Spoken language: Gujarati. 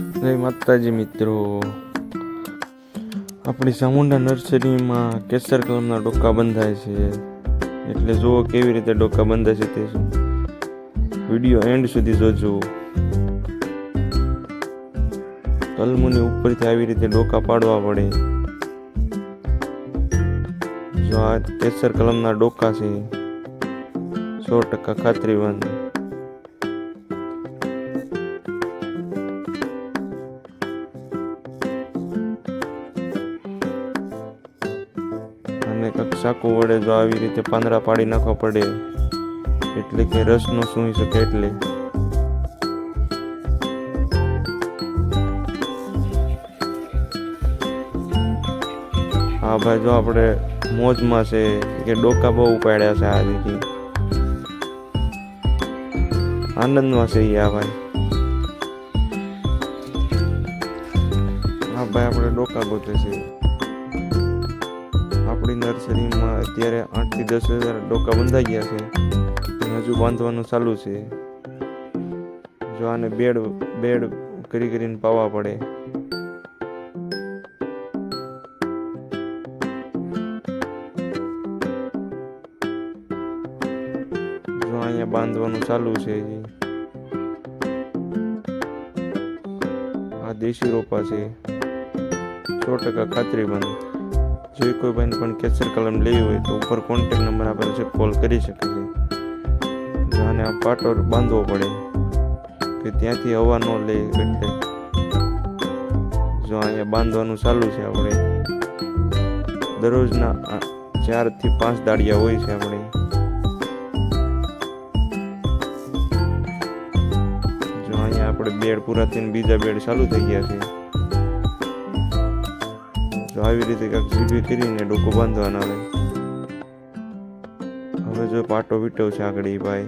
જય માતાજી મિત્રો. આપણી ચામુંડા નર્સરીમાં કેસર કલમના ડોકા બંધાય છે. એટલે જુઓ કેવી રીતે ડોકા બંધાય છે તે શું. વીડિયો એન્ડ સુધી જોજો. કલમુની ઉપરથી આવી રીતે ડોકા પાડવા પડે. જો આ કેસર કલમના ડોકા છે, સો ટકા ખાતરીવંત કંઈક વડે જો આવી રીતે પાંદડા પાડી નાખવા પડે, એટલે કે રસ ન સૂઈ શકે એટલે. હા ભાઈ, જો આપણે મોજમાં છે કે ડોકા બહુ ઉપાડ્યા છે આજથી આનંદમાં છે આ ભાઈ. હા ભાઈ, આપણે ડોકા ગોતે છે. આપણી નર્સરીમાં અત્યારે આઠથી દસ હજાર ડોકા બંધાઈ ગયા છે. હજુ બાંધવાનું ચાલુ છે. જો આને બેડ બેડ કરી કરીને પાવા પડે. જો અહીંયા બાંધવાનું ચાલુ છે આ દેશી રોપા છે. સો ટકા ખાતરી બંધ. જો કોઈ ભાઈને પણ કેસર કલમ લેવી હોય તો ઉપર કોન્ટેક નંબર આપેલો છે કોલ કરી શકે છે. આને આ પાટો બાંધવો પડે, કે ત્યાંથી હવા ન લે એટલે. જો અહીંયા બાંધવાનું ચાલુ છે આપણે. દરરોજના ચારથી પાંચ દાડિયા હોય છે આપણે. જો અહીંયા આપણે બેડ પૂરા થઈને બીજા બેડ ચાલુ થઈ ગયા છે. જો આવી રીતે કંઈક સીધી કરીને ડોકો બાંધવાના આવે હવે જો પાટો વીટો છે આગળ ભાઈ.